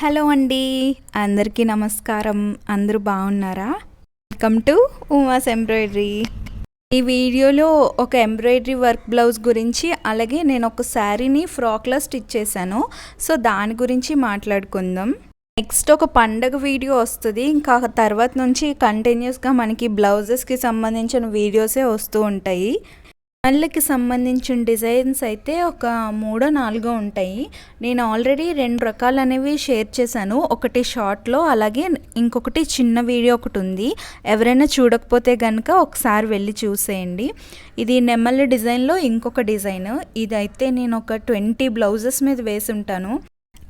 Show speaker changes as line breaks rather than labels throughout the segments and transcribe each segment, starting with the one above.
Hello అండి. అందరికీ నమస్కారం. అందరూ బాగున్నారా? వెల్కమ్ టు ఉమాస్ ఎంబ్రాయిడరీ ఈ వీడియోలో ఒక ఎంబ్రాయిడరీ వర్క్ బ్లౌజ్ గురించి అలాగే నేను ఒక శారీని ఫ్రాక్లో స్టిచ్ చేశాను. సో దాని గురించి మాట్లాడుకుందాం. నెక్స్ట్ ఒక పండగ వీడియో వస్తుంది. ఇంకా తర్వాత నుంచి కంటిన్యూస్గా మనకి బ్లౌజెస్కి సంబంధించిన వీడియోసే వస్తూ ఉంటాయి. కళ్ళకి సంబంధించిన డిజైన్స్ అయితే ఒక మూడో నాలుగో ఉంటాయి. నేను ఆల్రెడీ రెండు రకాలు అనేవి షేర్ చేశాను. ఒకటి షార్ట్లో అలాగే ఇంకొకటి చిన్న వీడియో ఒకటి ఉంది. ఎవరైనా చూడకపోతే కనుక ఒకసారి వెళ్ళి చూసేయండి. ఇది నెమ్మల్లి డిజైన్లో ఇంకొక డిజైన్. ఇదైతే నేను ఒక ట్వంటీ బ్లౌజెస్ మీద వేసి ఉంటాను.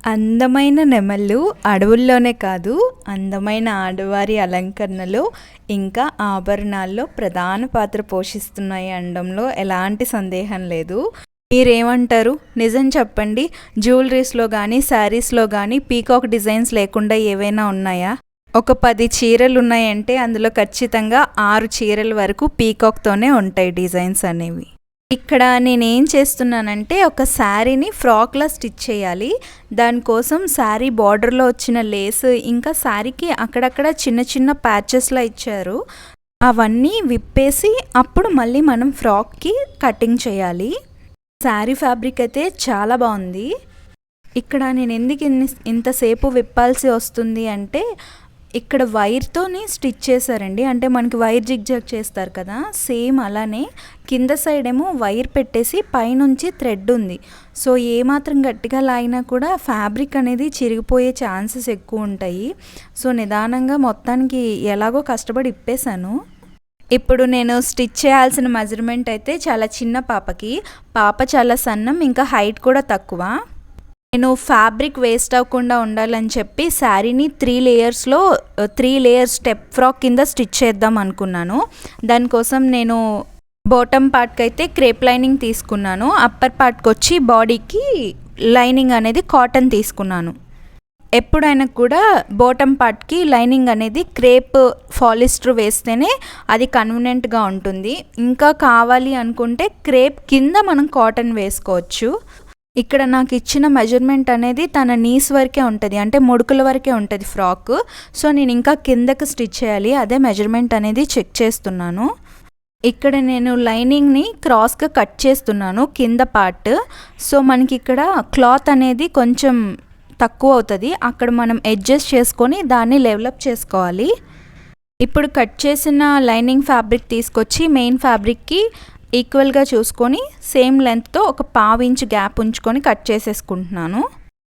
అందమైన నెమళ్ళు అడవుల్లోనే కాదు అందమైన ఆడవారి అలంకరణలో ఇంకా ఆభరణాల్లో ప్రధాన పాత్ర పోషిస్తున్నాయి అనడంలో ఎలాంటి సందేహం లేదు. మీరేమంటారు? నిజం చెప్పండి. జ్యువెలరీస్లో కానీ శారీస్లో కానీ పీకాక్ డిజైన్స్ లేకుండా ఏవైనా ఉన్నాయా? ఒక పది చీరలు ఉన్నాయంటే అందులో ఖచ్చితంగా ఆరు చీరల వరకు పీకాక్తోనే ఉంటాయి డిజైన్స్ అనేవి. ఇక్కడ నేనేం చేస్తున్నానంటే ఒక శారీని ఫ్రాక్లా స్టిచ్ చేయాలి. దానికోసం శారీ బార్డర్లో వచ్చిన లేస్ ఇంకా శారీకి అక్కడక్కడ చిన్న చిన్న ప్యాచెస్లా ఇచ్చారు. అవన్నీ విప్పేసి అప్పుడు మళ్ళీ మనం ఫ్రాక్కి కటింగ్ చేయాలి. శారీ ఫ్యాబ్రిక్ అయితే చాలా బాగుంది. ఇక్కడ నేను ఎందుకు ఇన్ని ఇంతసేపు విప్పాల్సి వస్తుంది అంటే ఇక్కడ వైర్తోనే స్టిచ్ చేశారండి. అంటే మనకి వైర్ జిగ్జాగ్ చేస్తారు కదా. సేమ్ అలానే కింద సైడ్ ఏమో వైర్ పెట్టేసి పైనుంచి థ్రెడ్ ఉంది. సో ఏమాత్రం గట్టిగా లాగినా కూడా ఫ్యాబ్రిక్ అనేది చిరిగిపోయే ఛాన్సెస్ ఎక్కువ ఉంటాయి. సో నిదానంగా మొత్తానికి ఎలాగో కష్టపడి ఇప్పేశాను. ఇప్పుడు నేను స్టిచ్ చేయాల్సిన మెజర్మెంట్ అయితే చాలా చిన్న పాపకి. పాప చాలా సన్నం ఇంకా హైట్ కూడా తక్కువ. నేను ఫ్యాబ్రిక్ వేస్ట్ అవ్వకుండా ఉండాలని చెప్పి శారీని త్రీ లేయర్స్లో త్రీ లేయర్స్ స్టెప్ ఫ్రాక్ కింద స్టిచ్ చేద్దాం అనుకున్నాను. దానికోసం నేను బాటమ్ పార్ట్కి అయితే క్రేప్ లైనింగ్ తీసుకున్నాను. అప్పర్ పార్ట్కి వచ్చి బాడీకి లైనింగ్ అనేది కాటన్ తీసుకున్నాను. ఎప్పుడైనా కూడా బాటమ్ పార్ట్కి లైనింగ్ అనేది క్రేప్ ఫాలిస్టర్ వేస్తేనే అది కన్వీనెంట్గా ఉంటుంది. ఇంకా కావాలి అనుకుంటే క్రేప్ కింద మనం కాటన్ వేసుకోవచ్చు. ఇక్కడ నాకు ఇచ్చిన మెజర్మెంట్ అనేది తన నీస్ వరకే ఉంటుంది. అంటే ముడుకుల వరకే ఉంటుంది ఫ్రాక్ సో నేను ఇంకా కిందకి స్టిచ్ చేయాలి. అదే మెజర్మెంట్ అనేది చెక్ చేస్తున్నాను. ఇక్కడ నేను లైనింగ్ని క్రాస్గా కట్ చేస్తున్నాను కింద పార్ట్ సో మనకి ఇక్కడ క్లాత్ అనేది కొంచెం తక్కువ అవుతుంది. అక్కడ మనం అడ్జస్ట్ చేసుకొని దాన్ని డెవలప్ చేసుకోవాలి. ఇప్పుడు కట్ చేసిన లైనింగ్ ఫ్యాబ్రిక్ తీసుకొచ్చి మెయిన్ ఫ్యాబ్రిక్కి ఈక్వల్గా చూసుకొని సేమ్ లెంత్తో ఒక పావు ఇంచ్ గ్యాప్ ఉంచుకొని కట్ చేసేసుకుంటున్నాను.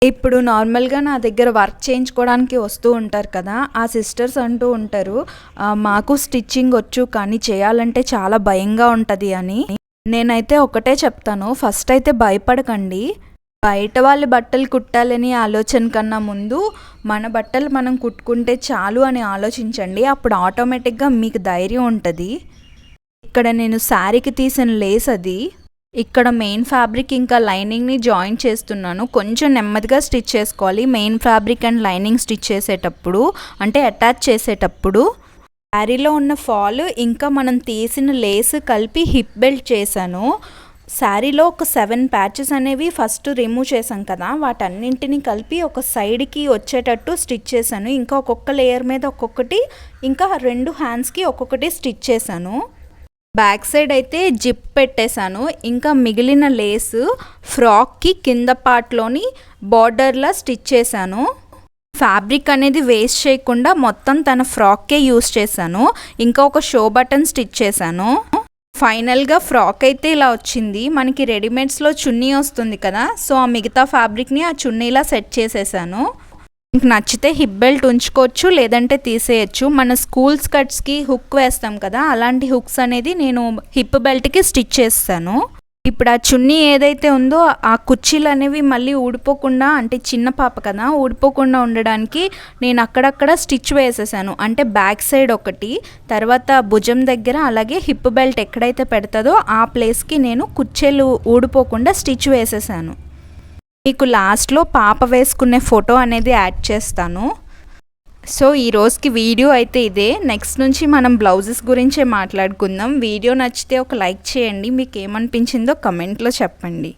ఇప్పుడు నార్మల్గా నా దగ్గర వర్క్ చేయించుకోవడానికి వస్తూ ఉంటారు కదా ఆ సిస్టర్స్ అంటూ ఉంటారు మాకు స్టిచ్చింగ్ వచ్చు కానీ చేయాలంటే చాలా భయంగా ఉంటుంది అని. నేనైతే ఒకటే చెప్తాను ఫస్ట్ అయితే భయపడకండి. బయట వాళ్ళ బట్టలు కుట్టాలని ఆలోచన కన్నా ముందు మన బట్టలు మనం కుట్టుకుంటే చాలు అని ఆలోచించండి అప్పుడు ఆటోమేటిక్గా మీకు ధైర్యం ఉంటుంది. ఇక్కడ నేను శారీకి తీసిన లేస్ అది. ఇక్కడ మెయిన్ ఫ్యాబ్రిక్ ఇంకా లైనింగ్ని జాయిన్ చేస్తున్నాను. కొంచెం నెమ్మదిగా స్టిచ్ చేసుకోవాలి. Main fabric and lining stitch చేసేటప్పుడు అంటే అటాచ్ చేసేటప్పుడు. శారీలో ఉన్న ఫాల్ ఇంకా మనం తీసిన లేస్ కలిపి హిప్ బెల్ట్ చేశాను. శారీలో ఒక సెవెన్ ప్యాచెస్ అనేవి ఫస్ట్ రిమూవ్ చేశాం కదా. వాటన్నింటిని కలిపి ఒక సైడ్కి వచ్చేటట్టు స్టిచ్ చేశాను. ఇంకా ఒక్కొక్క లేయర్ మీద ఒక్కొక్కటి ఇంకా రెండు హ్యాండ్స్కి ఒక్కొక్కటి స్టిచ్ చేశాను. బ్యాక్ సైడ్ అయితే జిప్ పెట్టేశాను. ఇంకా మిగిలిన లేసు ఫ్రాక్కి కింద పార్ట్లోని బార్డర్లా స్టిచ్ చేశాను. ఫ్యాబ్రిక్ అనేది వేస్ట్ చేయకుండా మొత్తం తన ఫ్రాక్కే యూస్ చేశాను. ఇంకా ఒక షో బటన్ స్టిచ్ చేశాను. ఫైనల్గా ఫ్రాక్ అయితే ఇలా వచ్చింది. మనకి రెడీమేడ్స్లో చున్నీ వస్తుంది కదా సో ఆ మిగతా ఫ్యాబ్రిక్ని ఆ చున్నీలా సెట్ చేసేసాను. మీకు నచ్చితే హిప్ బెల్ట్ ఉంచుకోవచ్చు లేదంటే తీసేయచ్చు. మన స్కూల్ స్కర్ట్స్కి హుక్ వేస్తాం కదా అలాంటి హుక్స్ అనేది నేను హిప్ బెల్ట్కి స్టిచ్ చేస్తాను. ఇప్పుడు ఆ చున్నీ ఏదైతే ఉందో ఆ కుర్చీలు అనేవి మళ్ళీ ఊడిపోకుండా అంటే చిన్న పాప కదా ఊడిపోకుండా ఉండడానికి నేను అక్కడక్కడ స్టిచ్ వేసేసాను. అంటే బ్యాక్ సైడ్ ఒకటి తర్వాత భుజం దగ్గర అలాగే హిప్ బెల్ట్ ఎక్కడైతే పెడతాదో ఆ ప్లేస్కి నేను కుర్చీలు ఊడిపోకుండా స్టిచ్ వేసేసాను. మీకు లాస్ట్లో పాప వేసుకునే ఫోటో అనేది యాడ్ చేస్తాను. సో ఈ రోజుకి వీడియో అయితే ఇదే. నెక్స్ట్ నుంచి మనం బ్లౌజెస్ గురించే మాట్లాడుకుందాం. వీడియో నచ్చితే ఒక లైక్ చేయండి. మీకు ఏమనిపించిందో కమెంట్లో చెప్పండి.